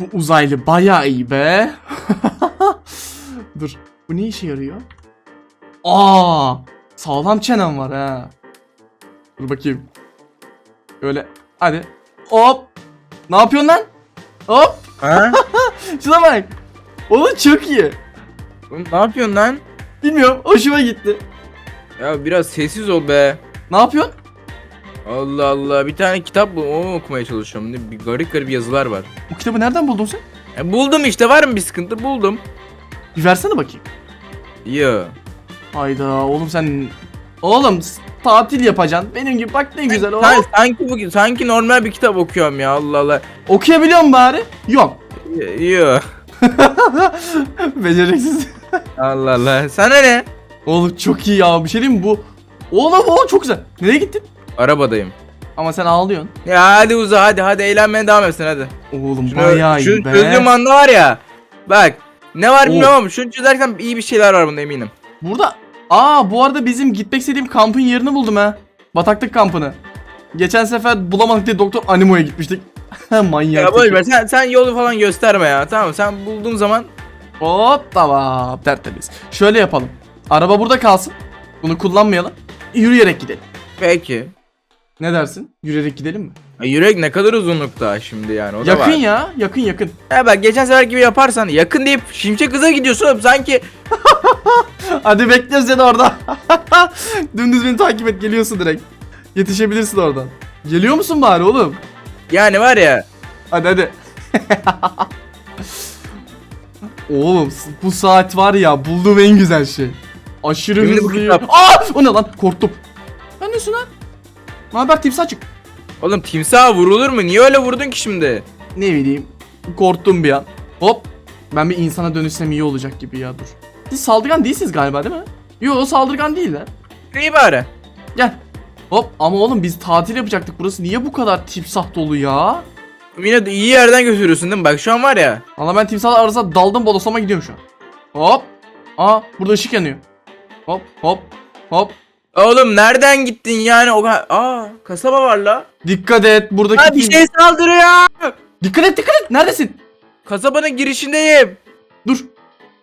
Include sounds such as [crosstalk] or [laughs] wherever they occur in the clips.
Bu uzaylı bayağı iyi be. [laughs] Dur. Bu ne işe yarıyor? Aa! Sağlam çenem var ha. Dur bakayım. Öyle. Hadi. Hop. Ne yapıyorsun lan? Hop. Ha? [laughs] Şuna bak. Oğlum çok iyi. Oğlum ne yapıyorsun lan? Bilmiyorum. Hoşuma gitti. Ya biraz sessiz ol be. Ne yapıyorsun? Allah Allah bir tane kitap bu onu okumaya çalışıyorum. Ne, bir garip garip yazılar var. Bu kitabı nereden buldun sen? E, buldum işte var mı bir sıkıntı buldum. Bir versene bakayım. Yo. Hayda oğlum sen... Oğlum s- tatil yapacaksın. Benim gibi bak ne güzel. Sen, Hop. sanki bu sanki normal bir kitap okuyorum ya Allah Allah. Okuyabiliyor musun bari? Yok. Yo. [laughs] Beceriksiz. Allah Allah. Sana ne? Oğlum çok iyi ya. Bir şey diyeyim mi bu? Oğlum o çok güzel. Nereye gittin? Arabadayım. Ama sen ağlıyorsun. Ya hadi uza hadi hadi eğlenmeye devam etsin hadi. Oğlum Şunu, bayağı şu iyi be. çözdüğüm anda var ya. Bak. Ne var Oo. bilmiyorum ama şunu çözerken iyi bir şeyler var bunda eminim. Burada... Aa bu arada bizim gitmek istediğim kampın yerini buldum ha. Bataklık kampını. Geçen sefer bulamadık diye Doktor Animo'ya gitmiştik. [laughs] Manyak. Ya boş ver sen, sen yolu falan gösterme ya tamam sen bulduğun zaman Hop tamam tertemiz. Şöyle yapalım. Araba burada kalsın. Bunu kullanmayalım. Yürüyerek gidelim. peki. Ne dersin? Yürüyerek gidelim mi? Ya Yürek ne kadar uzunlukta şimdi yani o da yakın var. ya. Yakın yakın. Ya bak geçen sefer gibi yaparsan yakın deyip şimşek hıza gidiyorsun oğlum sanki. [laughs] Hadi bekliyoruz seni orada. [laughs] Dümdüz beni takip et geliyorsun direkt. Yetişebilirsin oradan. Geliyor musun bari oğlum? Yani var ya. Hadi hadi. [laughs] oğlum bu saat var ya bulduğum en güzel şey. Aşırı Şimdi bu hızlıyım. kitap- Aa! O ne lan? Korktum. Ben nesin lan? Ne haber timsah çık. Oğlum timsaha vurulur mu? Niye öyle vurdun ki şimdi? Ne bileyim. Korktum bir an. Hop. Ben bir insana dönüşsem iyi olacak gibi ya dur. Siz saldırgan değilsiniz galiba değil mi? Yo saldırgan değil lan. İyi bari. Gel. Hop ama oğlum biz tatil yapacaktık. Burası niye bu kadar timsah dolu ya? Yine de iyi yerden götürüyorsun değil mi? Bak şu an var ya. Valla ben timsahlar arasında daldım bodoslama gidiyorum şu an. Hop. Aa burada ışık yanıyor. Hop hop hop. Oğlum nereden gittin yani? O. Aa kasaba var la. Dikkat et buradaki Ha bir şey saldırıyor. Dikkat et dikkat et. Neredesin? Kasabanın girişindeyim. Dur.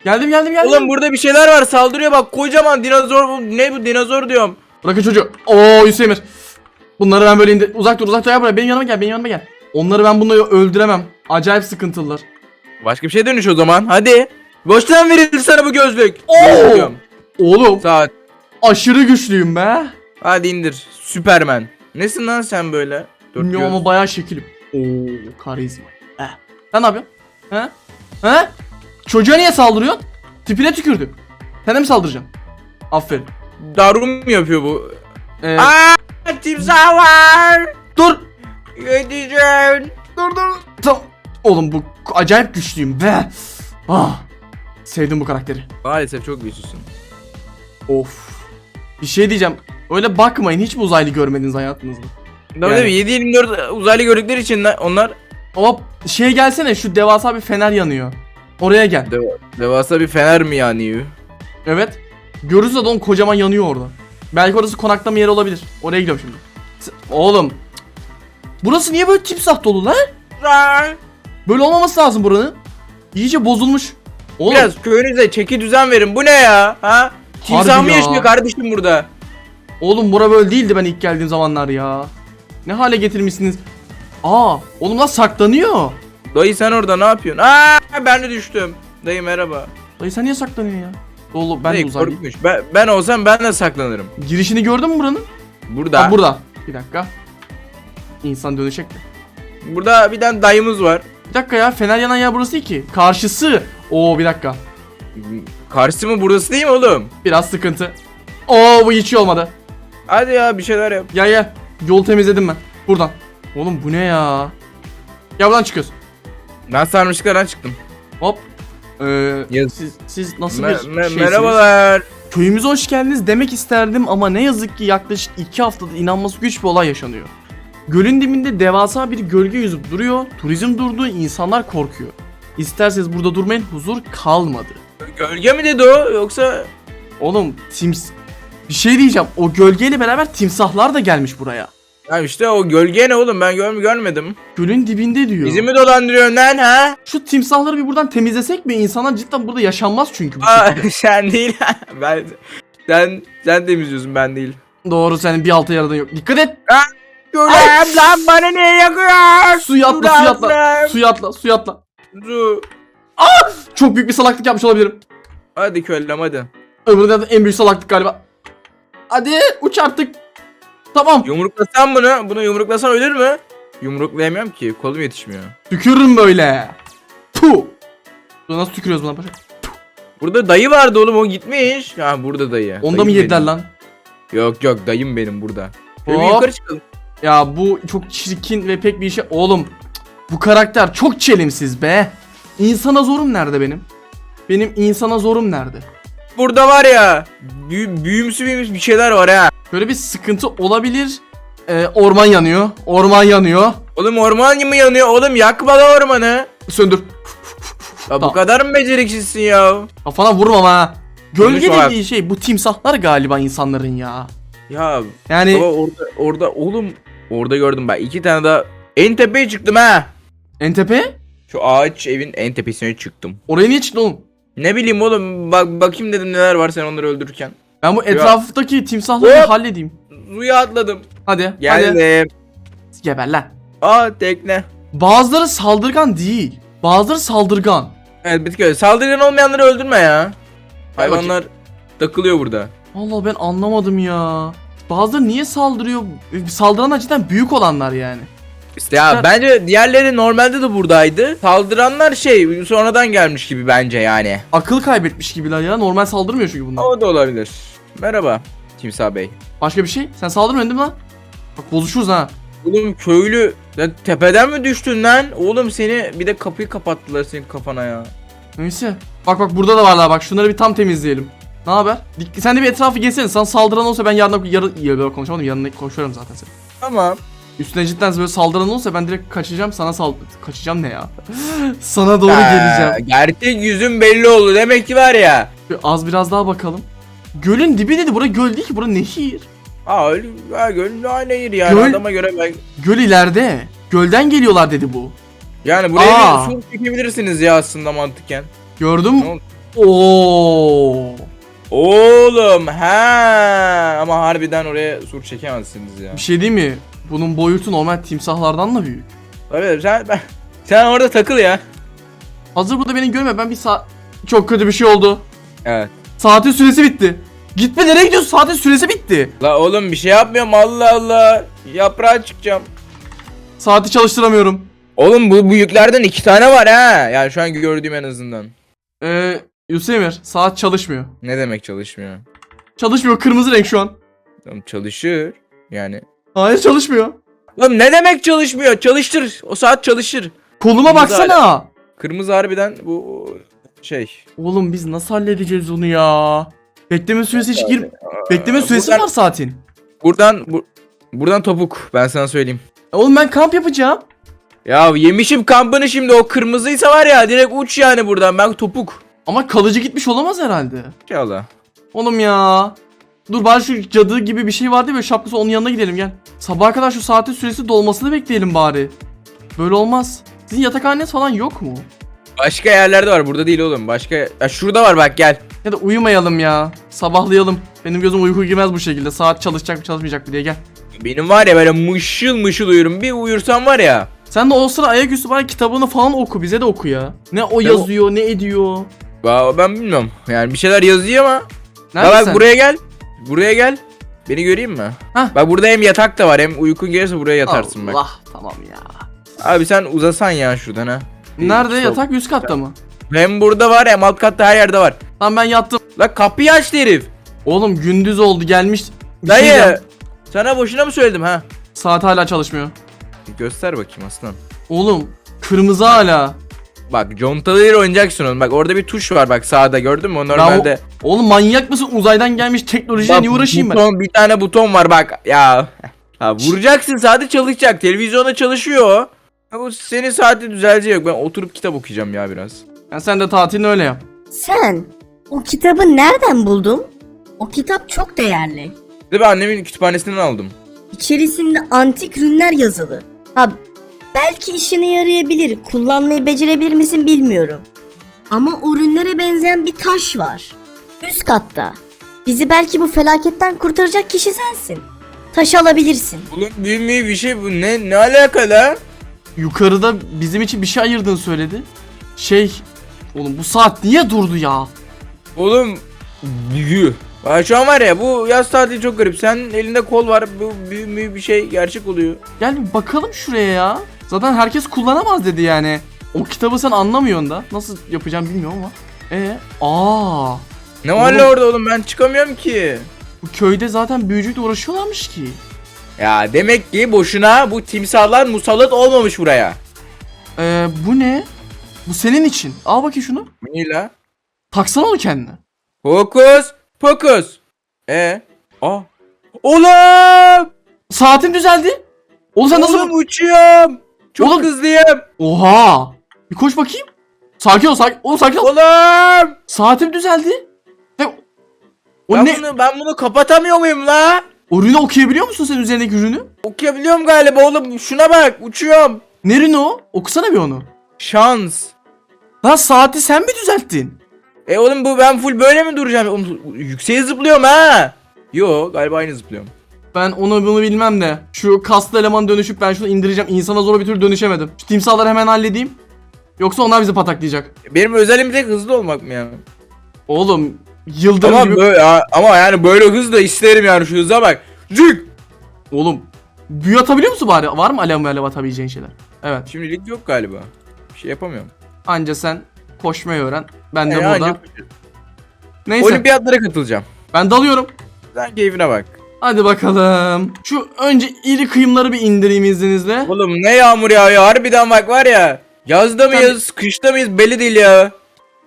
Geldim geldim geldim. Oğlum burada bir şeyler var saldırıyor bak kocaman dinozor bu ne bu dinozor diyorum. Bırakın çocuğu. Oo Yusuf Emir. Bunları ben böyle indir. Uzak dur uzak dur. Gel buraya. Benim yanıma gel. Benim yanıma gel. Onları ben bunları öldüremem. Acayip sıkıntılılar. Başka bir şey dönüş o zaman hadi. Boştan verildi sana bu gözlük. Oo! Oğlum Saat. Aşırı güçlüyüm be. Hadi indir. Süpermen. Nesin lan sen böyle? Dört Bilmiyorum ama bayağı şekilim. Oo karizma. Eh. Sen ne yapıyorsun? He? He? Çocuğa niye saldırıyorsun? Tipine tükürdü. Sen de mi saldıracaksın? Aferin. Darum mu yapıyor bu? Ee, Aa, timsah var. dur. Yedeceğim. Dur dur. Tamam. Oğlum bu acayip güçlüyüm be. Ah. Sevdim bu karakteri. Maalesef çok güçlüsün. Of. Bir şey diyeceğim. Öyle bakmayın hiç mi uzaylı görmediniz hayatınızda? Tabii Yani- tabii 7-24 uzaylı gördükleri için onlar Hop şey gelsene şu devasa bir fener yanıyor. Oraya gel. deva- devasa bir fener mi yanıyor? Evet. Görürüz de onun kocaman yanıyor orada. Belki orası konaklama yeri olabilir. Oraya gidiyorum şimdi. S- Oğlum. Burası niye böyle timsah dolu lan? Böyle olmaması lazım buranın. İyice bozulmuş. Oğlum. Biraz köyünüze çeki düzen verin. Bu ne ya? Ha? Timsah mı ya. yaşıyor kardeşim burada? Oğlum bura böyle değildi ben ilk geldiğim zamanlar ya. Ne hale getirmişsiniz? Aa, oğlum lan saklanıyor. Dayı sen orada ne yapıyorsun? Aa ben de düştüm. Dayı merhaba. Dayı sen niye saklanıyorsun ya? Oğlum ben de Dayı uzaylıyım. korkmuş. Ben, ben olsam ben de saklanırım. Girişini gördün mü buranın? Burada. Ha, burada. Bir dakika. İnsan dönecek de. Burada bir tane dayımız var. Bir dakika ya fener yanan yer burası değil ki. Karşısı. Oo bir dakika. Karşısı mı burası değil mi oğlum? Biraz sıkıntı. Oo bu hiç iyi olmadı. Hadi ya bir şeyler yap. Gel gel. Yol temizledim ben. Buradan. Oğlum bu ne ya? Ya buradan çıkıyoruz. Ben sarmışlıklardan çıktım. Hop. Ee, Yaz- siz, siz nasıl Me- bir me- şeysiniz? merhabalar. Köyümüze hoş geldiniz demek isterdim ama ne yazık ki yaklaşık 2 haftada inanması güç bir olay yaşanıyor. Gölün dibinde devasa bir gölge yüzüp duruyor, turizm durdu, insanlar korkuyor. İsterseniz burada durmayın, huzur kalmadı. Gölge mi dedi o yoksa Oğlum, tims... Bir şey diyeceğim, o gölgeyle beraber timsahlar da gelmiş buraya. Ya işte o gölge ne oğlum ben gör görmedim. Gölün dibinde diyor. Bizi mi dolandırıyorsun lan ha? Şu timsahları bir buradan temizlesek mi? İnsanlar cidden burada yaşanmaz çünkü. bu Aa, şekilde. [laughs] sen değil. [laughs] ben sen sen temizliyorsun ben değil. Doğru senin bir alta yaradın yok. Dikkat et. Gülüm lan bana niye yakıyor? Suya atla suya atla. Suya atla suya atla. Su. Çok büyük bir salaklık yapmış olabilirim. Hadi köllem hadi. Ömrümde de en büyük salaklık galiba. Hadi uç artık. Tamam. Yumruklasan bunu, bunu yumruklasan ölür mü? Yumruklayamıyorum ki, kolum yetişmiyor. Tükürürüm böyle. Dur, Nasıl tükürüyoruz buna paşa? Burada dayı vardı oğlum, o gitmiş. Ha burada dayı. Onda Dayım mı yediler benim. lan? Yok yok, dayım benim burada. Şöyle bir Hop. yukarı çıkalım. Ya bu çok çirkin ve pek bir işe... Oğlum bu karakter çok çelimsiz be. İnsana zorum nerede benim? Benim insana zorum nerede? Burada var ya, büyü, büyümsü büyümsü bir şeyler var ha. Böyle bir sıkıntı olabilir. Ee, orman yanıyor. Orman yanıyor. Oğlum orman mı yanıyor? Oğlum yakma da ormanı. Söndür. Ya bu Tamam. kadar mı beceriksizsin ya? Kafana vurmam ha. Gölge Konuşma dediği şey bu timsahlar galiba insanların ya. Ya Yani baba orada, orada oğlum, orada gördüm ben iki tane daha. En tepeye çıktım ha. en tepe Şu ağaç evin en tepesine çıktım. oraya niye çıktın oğlum? Ne bileyim oğlum bak bakayım dedim neler var sen onları öldürürken. Ben bu etraftaki timsahları Hop. halledeyim. Suya atladım. Hadi. Hadi. Geldim. Geber lan. Aa tekne. Bazıları saldırgan değil. Bazıları saldırgan. Evet bitki öyle. Saldırgan olmayanları öldürme ya. Hayvanlar takılıyor burada. Allah ben anlamadım ya. Bazıları niye saldırıyor? Saldıranlar cidden büyük olanlar yani. Ya bence diğerleri normalde de buradaydı. Saldıranlar şey sonradan gelmiş gibi bence yani. Akıl kaybetmiş gibiler ya. Normal saldırmıyor çünkü bunlar. O da olabilir. Merhaba Timsah Bey. Başka bir şey? Sen saldırmıyorsun değil mi lan? Bak bozuşuruz ha. Oğlum köylü ya tepeden mi düştün lan? Oğlum seni bir de kapıyı kapattılar senin kafana ya. Neyse. Bak bak burada da varlar bak. Şunları bir tam temizleyelim. Ne haber? Dik- Sen de bir etrafı gezsene. Sana saldıran olsa ben yarına yarı ya böyle konuşamadım. Yanına koşuyorum zaten senin. Tamam. Üstüne cidden böyle saldıran olsa ben direkt kaçacağım sana sal kaçacağım ne ya? [laughs] sana doğru Ha, geleceğim. Gerçek yüzün belli oldu. Demek ki var ya. Az biraz daha bakalım. Gölün dibi dedi. Bura göl değil ki. Bura nehir. Aa öyle ya gönlün aynı yeri yani Göl- adama göre ben Göl ileride. Gölden geliyorlar dedi bu. yani buraya Aa. bir sur çekebilirsiniz ya aslında mantıken. Gördün Ne mü? oldu? Oo. Oğlum ha ama harbiden oraya sur çekemezsiniz ya. Bir şey değil mi? Bunun boyutu normal timsahlardan da büyük. Tabii sen ben, sen orada takıl ya. Hazır burada beni görme. Ben bir saat... Çok kötü bir şey oldu. Evet. Saatin süresi bitti. Gitme nereye gidiyorsun? Saatin süresi bitti. La oğlum bir şey yapmıyorum Allah Allah. Yaprağa çıkacağım. Saati çalıştıramıyorum. Oğlum bu büyüklerden iki tane var ha. Yani şu an gördüğüm en azından. Ee, Yusemir saat çalışmıyor. Ne demek çalışmıyor? Çalışmıyor kırmızı renk şu an. Çalışır. Yani. Hayır çalışmıyor. Oğlum ne demek çalışmıyor? Çalıştır. O saat çalışır. Koluma Kırmızı baksana. Kırmızı harbiden bu şey. Oğlum biz nasıl halledeceğiz onu ya? Bekleme süresi hiç gir... Bekleme süresi buradan- var saatin. Buradan bu, buradan topuk. Ben sana söyleyeyim. E Oğlum ben kamp yapacağım. Ya yemişim kampını şimdi o kırmızıysa var ya direkt uç yani buradan ben topuk. Ama kalıcı gitmiş olamaz herhalde. İnşallah. Oğlum ya. Dur bari şu cadı gibi bir şey vardı ya böyle şapkası onun yanına gidelim gel. Sabaha kadar şu saatin süresi dolmasını bekleyelim bari. Böyle olmaz. Sizin yatakhaneniz falan yok mu? Başka yerlerde var burada değil oğlum. Başka ya şurada var bak gel. Ya da uyumayalım ya. Sabahlayalım. Benim gözüm uyku girmez bu şekilde. Saat çalışacak mı çalışmayacak mı diye gel. Benim var ya böyle mışıl mışıl uyurum. Bir uyursam var ya. Sen de o sıra ayaküstü bari kitabını falan oku. Bize de oku ya. Ne o yazıyor ne ediyor. Ben bilmiyorum. Yani bir şeyler yazıyor ama. Ya Nerede bak sen? buraya gel. Buraya gel. Beni göreyim mi? Hah. Bak burada hem yatak da var hem uykun gelirse buraya yatarsın bak. Allah tamam ya. Abi sen uzasan ya şuradan ha. Nerede Sol. yatak üst katta mı? Hem burada var hem alt katta her yerde var. Lan ben yattım. La kapıyı aç herif. Oğlum gündüz oldu gelmiş. Bir şey Dayı. sana boşuna mı söyledim ha? Saat hala çalışmıyor. Bir Göster bakayım aslan. Oğlum kırmızı hala. Bak contalarıyla oynayacaksın onu. Bak orada bir tuş var bak sağda gördün mü? O normalde. Oğlum manyak mısın? Uzaydan gelmiş teknolojiyle niye uğraşayım ben? buton, Bir tane buton var bak. Ya. [laughs] Ha vuracaksın saati çalışacak. Televizyonda çalışıyor. Ha, bu senin saati düzelecek. Ben oturup kitap okuyacağım ya biraz. Yani sen de tatilini öyle yap. Sen o kitabı nereden buldun? O kitap çok değerli. Bir de ben annemin kütüphanesinden aldım. İçerisinde antik ürünler yazılı. Ha belki işine yarayabilir. Kullanmayı becerebilir misin bilmiyorum. Ama o ürünlere benzeyen bir taş var. Üst katta. Bizi belki bu felaketten kurtaracak kişi sensin. Taşı alabilirsin. Oğlum müyü bir şey bu ne ne alakalı? Yukarıda bizim için bir şey ayırdığını söyledi. Şey, oğlum bu saat niye durdu ya? Oğlum büyü. Aa, şu an var ya bu yaz tatili çok garip. Sen elinde kol var bu büyü bir şey gerçek oluyor. Gel bir bakalım şuraya ya. Zaten herkes kullanamaz dedi yani. O kitabı sen anlamıyorsun da. Nasıl yapacağım bilmiyorum ama. E, aa, Ne var la orada oğlum ben çıkamıyorum ki. bu köyde zaten büyücüyle uğraşıyorlarmış ki. Ya demek ki boşuna bu timsahlar musallat olmamış buraya. E, bu ne? Bu senin için. Al bakayım şunu. Ne la? Taksana onu kendine. Hokus pokus. E? Aa. Oğlum! Saatin düzeldi. Oğlum sen nasıl... Oğlum uçuyorum. Çok Oğlum- hızlıyım. Oha. Bir koş bakayım. Sakin ol sakin. Oğlum sakin ol. Oğlum! Saatim düzeldi. Ve o Ben ne? bunu, ben bunu kapatamıyor muyum la? O ürünü okuyabiliyor musun sen üzerindeki ürünü? Okuyabiliyorum galiba oğlum. Şuna bak uçuyorum. Ne ürünü o? Okusana bir onu. Şans. Lan saati sen mi düzelttin? E oğlum bu ben full böyle mi duracağım? Oğlum, yükseğe zıplıyorum ha. Yo galiba aynı zıplıyorum. Ben onu bunu bilmem de. Şu kaslı eleman dönüşüp ben şunu indireceğim. İnsana zor bir türlü dönüşemedim. Şu timsahları hemen halledeyim. Yoksa onlar bizi pataklayacak. Benim özelim tek hızlı olmak mı ya? Oğlum yıldırım Ama gibi. böyle ama yani böyle hız da isterim yani şu hıza bak. Zük. Oğlum büyü atabiliyor musun bari? Var mı alev alev atabileceğin şeyler? Evet. Şimdilik yok galiba. Bir şey yapamıyorum. Anca sen koşmayı öğren. Ben de E, burada. ancak- Neyse. Olimpiyatlara katılacağım. Ben dalıyorum. Sen keyfine bak. Hadi bakalım. Şu önce iri kıyımları bir indireyim izninizle. Oğlum ne yağmur yağıyor harbiden bak var ya. Yazda mıyız, kışta mıyız belli değil ya.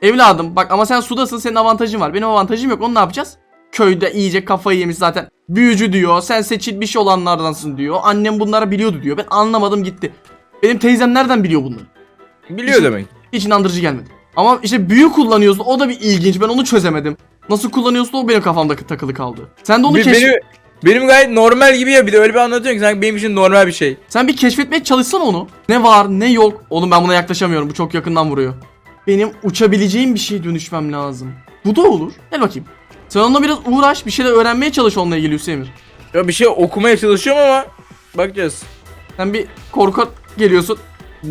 Evladım bak ama sen sudasın senin avantajın var. Benim avantajım yok. Onu ne yapacağız? Köyde iyice kafayı yemiş zaten. Büyücü diyor. Sen seçilmiş olanlardansın diyor. Annem bunlara biliyordu diyor. Ben anlamadım gitti. Benim teyzem nereden biliyor bunları? Biliyor demek. Hiç inandırıcı gelmedi. Ama işte büyü kullanıyorsun. O da bir ilginç. Ben onu çözemedim. Nasıl kullanıyorsun o benim kafamda takılı kaldı. Sen de onu Be- keşf... benim, benim gayet normal gibi ya bir de öyle bir anlatıyorsun ki sanki benim için normal bir şey. Sen bir keşfetmeye çalışsana onu. Ne var ne yok. Oğlum ben buna yaklaşamıyorum. Bu çok yakından vuruyor. Benim uçabileceğim bir şeye dönüşmem lazım. Bu da olur. Gel bakayım. Sen onunla biraz uğraş. Bir şeyler öğrenmeye çalış onunla ilgili Hüseyin. Ya bir şey okumaya çalışıyorum ama bakacağız. Sen bir korkak geliyorsun.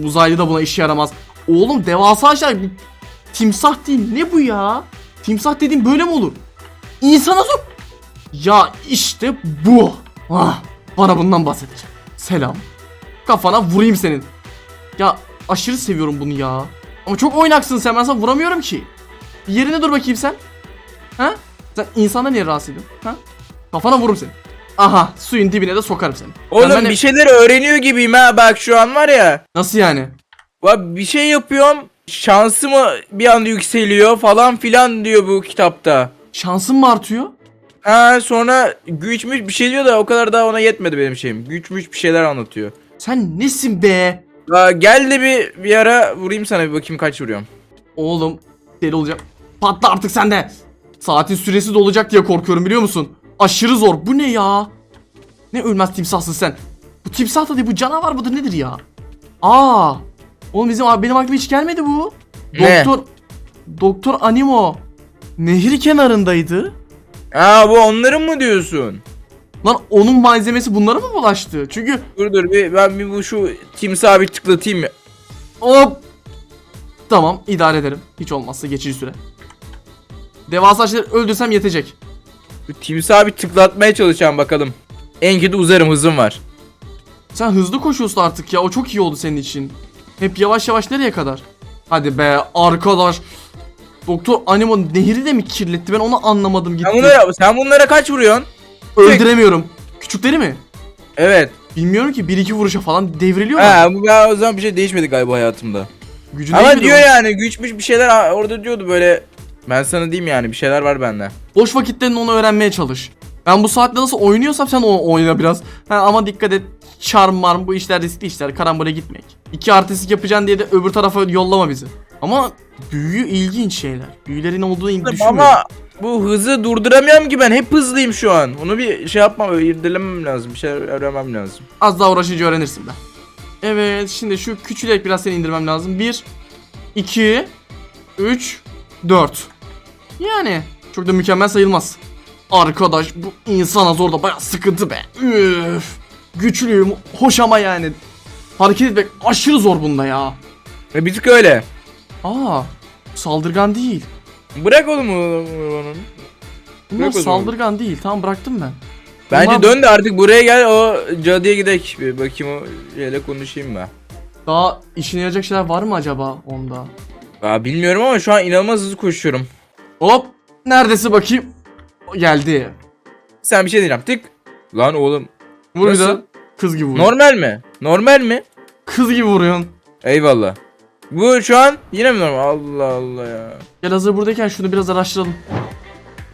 Uzaylı da buna işe yaramaz. Oğlum devasa şey. bu Timsah değil. Ne bu ya? Timsah dediğin böyle mi olur? İnsana zor. Ya işte bu. Ah, bana bundan bahsedecek. Selam. Kafana vurayım senin. Ya aşırı seviyorum bunu ya. Ama çok oynaksın sen. Ben sana vuramıyorum ki. Bir yerine dur bakayım sen. Ha? Sen insana niye rahatsız ediyorsun? Ha? Kafana vururum seni. Aha suyun dibine de sokarım seni. Oğlum Ben- bir şeyler öğreniyor gibiyim ha bak şu an var ya. Nasıl yani? Bak bir şey yapıyorum şansım bir anda yükseliyor falan filan diyor bu kitapta. Şansın mı artıyor? Ha sonra güçmüş bir şey diyor da o kadar daha ona yetmedi benim şeyim. Güçmüş bir şeyler anlatıyor. Sen nesin be? Aa, gel de bir, bir ara vurayım sana bir bakayım kaç vuruyorum. Oğlum deli olacak. Patla artık sen de. Saatin süresi dolacak diye korkuyorum biliyor musun? Aşırı zor. Bu ne ya? Ne ölmez timsahsın sen. Bu timsah da değil bu canavar mıdır nedir ya? Aa. Oğlum bizim benim aklıma hiç gelmedi bu. Ne? Doktor Doktor Animo nehir kenarındaydı. Aa bu onların mı diyorsun? Lan onun malzemesi bunlara mı bulaştı? Çünkü Dur dur bir, ben bir bu şu timsahı bir tıklatayım ya. Hop. Tamam idare ederim. Hiç olmazsa geçici süre. Devasa şeyleri öldürsem yetecek. Şu timsahı bir tıklatmaya çalışacağım bakalım. En kötü uzarım hızım var. Sen hızlı koşuyorsun artık ya. O çok iyi oldu senin için. Hep yavaş yavaş nereye kadar? Hadi be arkadaş. Doktor Animo nehri de mi kirletti? Ben onu anlamadım gitti. Sen bunlara, sen bunlara kaç vuruyorsun? Öldüremiyorum. Küçükleri mi? Evet. Bilmiyorum ki. Bir iki vuruşa falan devriliyorlar. Ha bu ben o zaman bir şey değişmedi galiba hayatımda. Gücüne Ama diyor yani güçmüş bir şeyler orada diyordu böyle. Ben sana diyeyim yani bir şeyler var bende. Boş vakitlerinde onu öğrenmeye çalış. Ben bu saatte nasıl oynuyorsam sen o oyna biraz. Ha, ama dikkat et. Charm marm bu işler riskli işler. Karambole gitmek. İki artistik yapacaksın diye de öbür tarafa yollama bizi. Ama büyü ilginç şeyler. Büyülerin olduğunu düşünmüyorum. Ama bu hızı durduramıyorum ki ben. Hep hızlıyım şu an. Onu bir şey yapmam, irdelemem lazım. Bir şey öğrenmem lazım. Az daha uğraşınca öğrenirsin be. Evet şimdi şu küçülek biraz seni indirmem lazım. 1, 2, 3, 4. Yani çok da mükemmel sayılmaz. Arkadaş bu insana zor da baya sıkıntı be. Üf. Güçlüyüm hoş ama yani. Hareket etmek aşırı zor bunda ya. Ve bir tık öyle. Aa saldırgan değil. Bırak oğlum onu-. Bunlar Bırak o zaman. saldırgan değil. Tamam bıraktım ben. Bence Bunlar dön de artık buraya gel o cadıya gidek. Bir bakayım o şeyle konuşayım ben. Daha işine yarayacak şeyler var mı acaba onda? Aa, bilmiyorum ama şu an inanılmaz hızlı koşuyorum. Hop. Neredesi bakayım? Geldi. Sen bir şey diyeceğim. Tık. Lan oğlum. Vur bir Nasıl? daha. Kız gibi vuruyor. Normal mi? Normal mi? Kız gibi vuruyorsun. Eyvallah. Bu şu an yine mi normal? Allah Allah ya. Gel hazır buradayken şunu biraz araştıralım.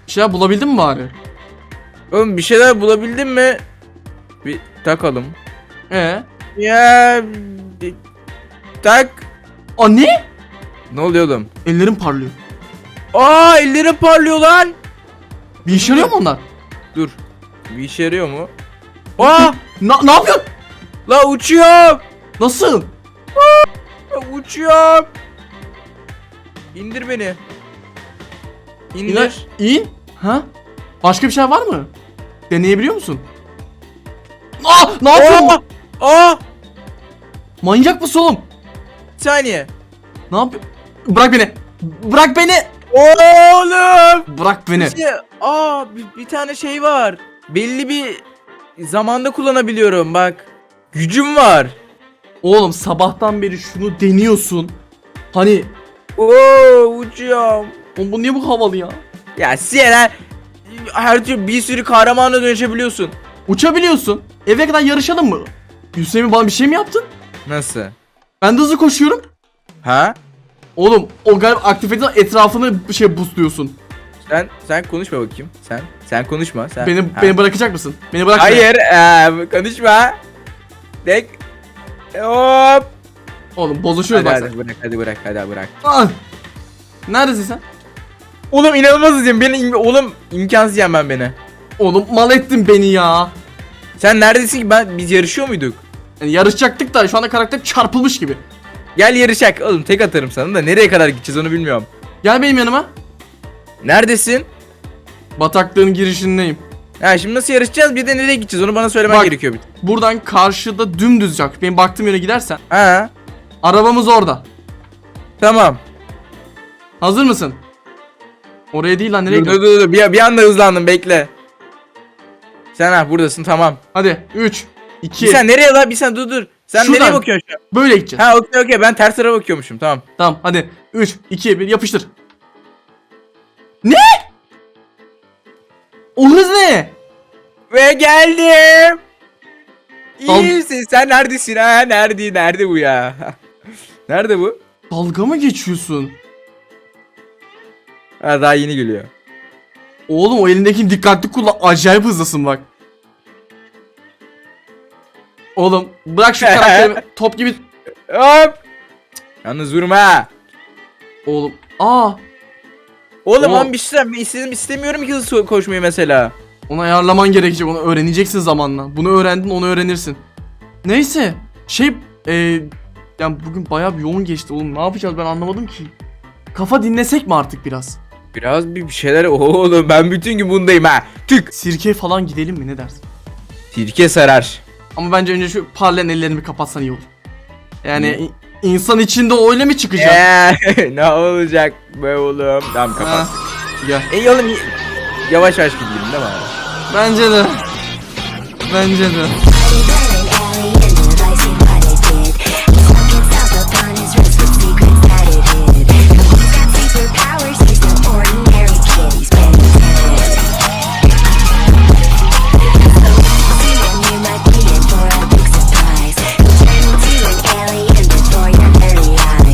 Bir şeyler bulabildin mi bari? Oğlum bir şeyler bulabildin mi? Bir takalım. Ee? Ya bir- tak. Aa ne? Ne oluyor oğlum? Ellerim parlıyor. Aa ellerim parlıyor lan. Bir işe yarıyor mu onlar? Dur. Bir işe yarıyor mu? Aa Na ne yapıyorsun? la uçuyorum. Nasıl? Uçuyorum. İndir beni. İn. İndir. İn. Ha? Başka bir şey var mı? Deneyebiliyor musun? Aa ne yapıyorsun? Aa! Aa! Manyak mısın oğlum? Bir saniye. Ne yapıyor? Bırak beni. Bırak beni. Oğlum! Bırak beni. Bir şey- aa bir, bir tane şey var. Belli bir zamanda kullanabiliyorum bak. Gücüm var. Oğlum sabahtan beri şunu deniyorsun. Hani Oo uçuyorum. oğlum bu niye bu havalı ya? Ya Siyenen her türlü bir sürü kahramana dönüşebiliyorsun. Uçabiliyorsun. Eve kadar yarışalım mı? Hüseyin bana bir şey mi yaptın? Nasıl? Ben de hızlı koşuyorum. Ha? Oğlum o aktif edildiğin etrafını bir şey boostluyorsun. Sen sen konuşma bakayım. Sen sen konuşma. Sen. Beni Ha. beni bırakacak mısın? Beni bırak. Hayır, eee, konuşma. Dek. Hop. Oğlum bozuşuyoruz Hadi, bak hadi bırak, hadi bırak, hadi bırak. Ah! Neredesin sen? Oğlum inanılmaz hızlıyım. Beni im- oğlum imkansız yenmen beni. Oğlum mal ettin beni ya. Sen neredesin ki? Ben biz yarışıyor muyduk? Yani yarışacaktık da şu anda karakter çarpılmış gibi. Gel yarışak. Oğlum tek atarım sana da nereye kadar gideceğiz onu bilmiyorum. Gel benim yanıma. Neredesin? Bataklığın girişindeyim. Ha şimdi nasıl yarışacağız? Bir de nereye gideceğiz? Onu bana söylemen Bak. gerekiyor. bir. Buradan karşıda dümdüz yak. Benim baktığım yöne gidersen. Ha. Arabamız orada. Tamam. Hazır mısın? Oraya değil lan nereye Dur dur dur. dur. Bir, bir anda hızlandım bekle. Sen ha buradasın tamam. Hadi 3 2 Bir sen nereye lan? Bir sen dur dur. Sen Şuradan. nereye bakıyorsun şu an? böyle gideceğiz. Ha okey okey ben ters tarafa bakıyormuşum tamam. Tamam hadi 3 2 1 yapıştır. Ne? O hız ne? Ve geldim. Al- İyi misin? Sen neredesin ha? Nerede? Nerede bu ya? [laughs] Nerede bu? Dalga mı geçiyorsun? Ha daha yeni geliyor. Oğlum o elindekini dikkatli kullan. Acayip hızlısın bak. Oğlum bırak şu [laughs] karakteri top gibi. Hop. Yalnız vurma. Oğlum aa Oğlum ama bir şey istedim istemiyorum ki hızlı koşmayı mesela. onu ayarlaman gerekecek. Onu öğreneceksin zamanla. Bunu öğrendin onu öğrenirsin. Neyse şey e, yani bugün bayağı bir yoğun geçti oğlum. Ne yapacağız ben anlamadım ki. Kafa dinlesek mi artık biraz? Biraz bir bir şeyler oğlum ben bütün gün bundayım ha. Tık. Sirkeye falan gidelim mi ne dersin? Sirke sarar. Ama bence önce şu parlayan ellerini bir kapatsan iyi olur. Yani insan içinde öyle mi çıkacak? Eee [laughs] ne olacak be oğlum? Tamam kapat. Ha, Gel. Ey oğlum y- yavaş yavaş gidelim değil mi abi? Bence de. Bence de.